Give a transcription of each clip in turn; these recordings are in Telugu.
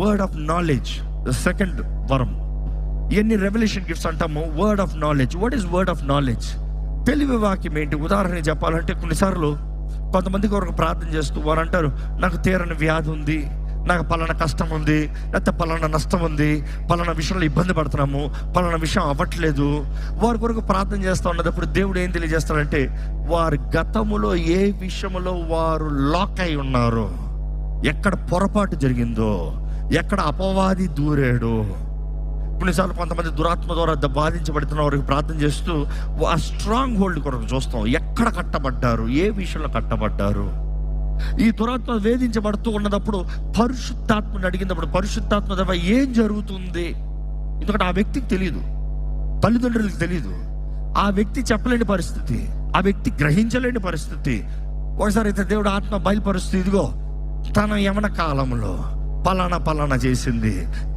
Word of knowledge the second వరం ఇవన్నీ రెవల్యూషన్ గిఫ్ట్స్ అంటాము word of knowledge what is word of knowledge తెలివి వాక్యం ఏంటి? ఉదాహరణ చెప్పాలంటే కొన్నిసార్లు కొంతమంది కొరకు ప్రార్థన చేస్తూ వారు అంటారు నాకు తీరని వ్యాధి ఉంది నాకు పలానా కష్టం ఉంది లేకపోతే పలానా నష్టం ఉంది పలానా విషయంలో ఇబ్బంది పడుతున్నాము పలానా విషయం అవ్వట్లేదు. వారి కొరకు ప్రార్థన చేస్తూ ఉన్నప్పుడు దేవుడు ఏం తెలియజేస్తాడంటే వారి గతములో ఏ విషయంలో వారు లాక్ అయి ఉన్నారో ఎక్కడ పొరపాటు జరిగిందో ఎక్కడ అపవాది దూరాడో? కొన్నిసార్లు కొంతమంది దురాత్మ ద్వారా బాధించబడుతున్న వారికి ప్రార్థన చేస్తూ ఆ స్ట్రాంగ్ హోల్డ్ కొరకు చూస్తాం. ఎక్కడ కట్టబడ్డారు? ఏ విషయంలో కట్టబడ్డారు? ఈ దురాత్మ వేధించబడుతూ ఉన్నప్పుడు పరిశుద్ధాత్మని అడిగినప్పుడు పరిశుద్ధాత్మ ద్వారా ఏం జరుగుతుంది? ఎందుకంటే ఆ వ్యక్తికి తెలియదు తల్లిదండ్రులకు తెలియదు ఆ వ్యక్తి చెప్పలేని పరిస్థితి. ఆ వ్యక్తి గ్రహించలేని పరిస్థితి. ఒకసారి అయితే దేవుడు ఆత్మ బయలుపరుస్తుంది ఇదిగో తన యమన కాలంలో పలానా పలానా చేసింది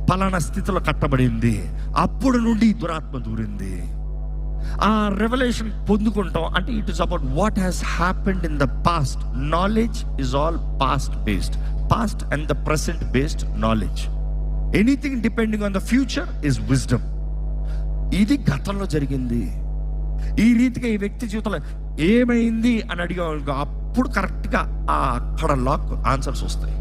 పలానా స్థితిలో కట్టబడింది అప్పుడు నుండి దురాత్మ దూరింది. ఆ రెవల్యూషన్ పొందుకుంటాం. అంటే it is about what has happened in the past knowledge is all past based past and the present based knowledge anything depending on the future is wisdom ఇది గతంలో జరిగింది. ఈ రీతిగా ఈ వ్యక్తి జీవితంలో ఏమైంది అని అడిగా అప్పుడు కరెక్ట్గా ఆ అక్కడ లాక్ ఆన్సర్స్ వస్తాయి.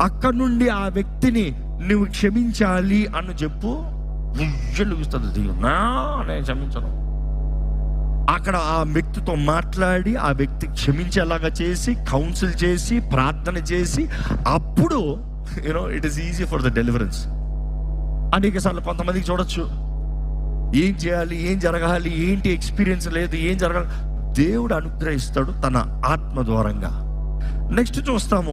అక్కడ నుండి ఆ వ్యక్తిని నువ్వు క్షమించాలి అని చెప్పు. ఉజ్జలు దేవుడు నా నేను క్షమించను. అక్కడ ఆ వ్యక్తితో మాట్లాడి ఆ వ్యక్తి క్షమించేలాగా చేసి కౌన్సిల్ చేసి ప్రార్థన చేసి అప్పుడు you know it is easy for the deliverance అనేక సార్లు కొంతమందికి చూడొచ్చు. ఏం చేయాలి ఏం జరగాలి ఏంటి ఎక్స్పీరియన్స్ లేదు ఏం జరగాలి. దేవుడు అనుగ్రహిస్తాడు తన ఆత్మ ద్వారంగా. నెక్స్ట్ చూస్తాము.